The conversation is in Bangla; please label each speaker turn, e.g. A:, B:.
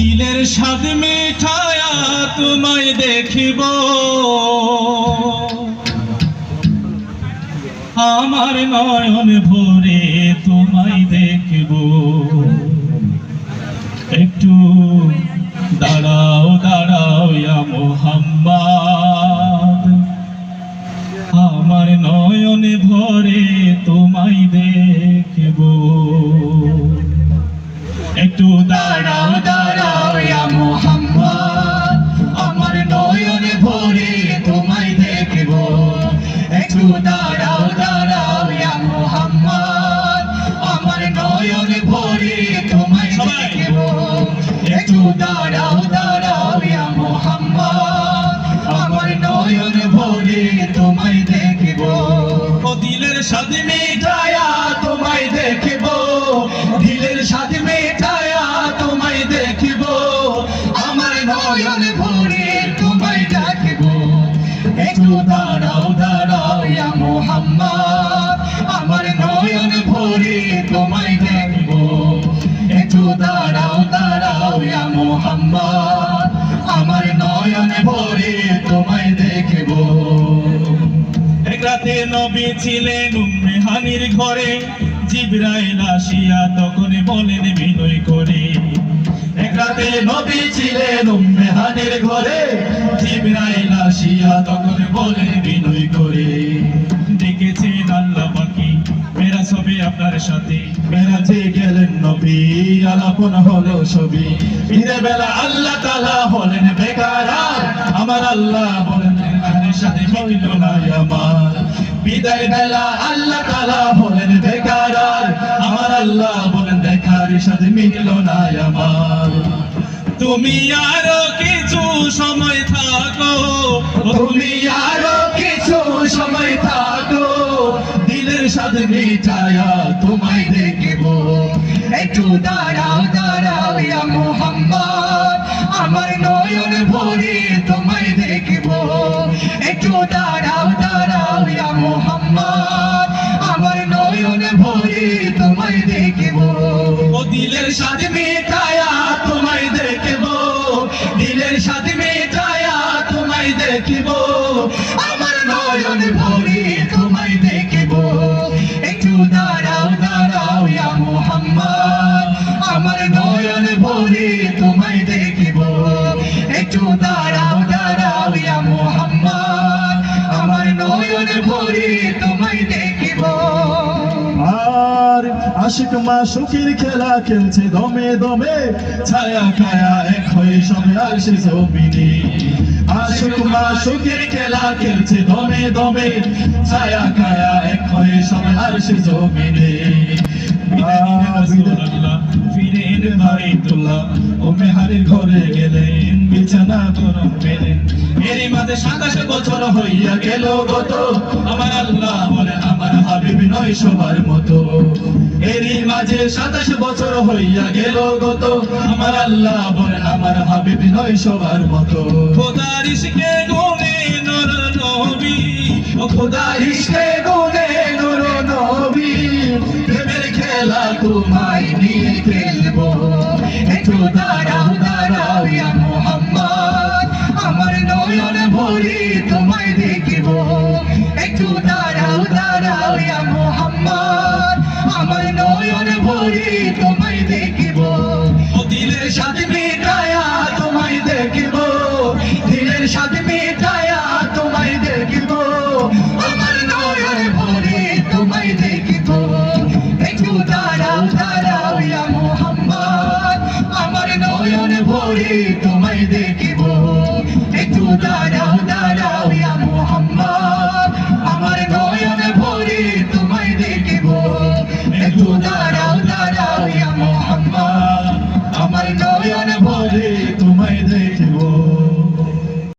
A: দিলের স্বাদ মিঠায়া তোমায় দেখিব। আমার নয়ন ভরে তোমায় দেখব। স্বাদ
B: মেটায়া তোমায় দেখব। সাথে মেটায়া তোমায় দেখব। আমার নয়ন
A: রাতে নবী ছিলেন উম্মে হানির ঘরে। জিব্রাইল আসিয়া তখন বলেন, বিনয় করে।
B: এক রাতে নবী ছিলেন উম্মে হানির ঘরে। জিবরাইল আসিয়া তখন বলে বিনয় করে।
A: দেখেছেন আল্লাহ পাখি মেরা সবে আপনার সাথে।
B: মেরাজে গেলেন নবী, আলাপন হলো ছবি। ঈদের বেলা আল্লাহ তাআলা হলেন বেকারার আমার আল্লাহ বলেন সাথে মিলল না আমার। বিদায় বেলা আল্লাহ তাআলা হলেন বেকারার, আমার আল্লাহ বলেন, দেখার সাথে মিলল না আমার।
A: তুমি আরও কিছু সময় থাকো,
B: তুমি আরও কিছু সময় থাকো, দিলের সাথে মিটায়া তোমায় দেখব। একটু দাঁড়াও দাঁড়াও ইয়া মোহাম্মদ, আমার নয়ন ভরে তোমায় দেখব। একটু দাঁড়াও মোহাম্মদ, আমার নয়নে ভরি তোমায় দেখিব।
A: ও দিলের
B: সাথে মেটায়া তোমায় দেখিব। দিলের সাথে মেটায়া তোমায় দেখব। নয়ন ভরে তোমায় দেখব। আর আশিক মা সুখীর খেলা খেলছে দমে দমে ছায়া খায়া এক হয়ে সবে আসে জমিনে। আশিক মা সুখীর খেলা খেলছে দমে দমে ছায়া খায়া এক হয়ে সবে আসে জমিনে।
A: ফিরে এনে বাড়িতুল্লাহ ও মেহারির ঘরে গেলেন। মাঝে সাতাশ বছর হইয়া গেল গত। আমার আল্লাহ বলে আমার হাবিব নয় সবার মতো।
B: এরই মাঝে সাতাশ বছর হইয়া গেল গত।
A: আমার আল্লাহ বলে
B: আমার হাবিব নয় সবার মতো।
A: খোদার ইশকে গুনে নর নবী। ও খোদা
B: ইশকে গুনে নুর নবী। প্রেমের খেলা তোমায় নিয়ে খেলব একটু দাঁড়াও দাঁড়াও ইয়া মোহাম্মদ। ভরি ভরে তোমায় দেখব। Punta.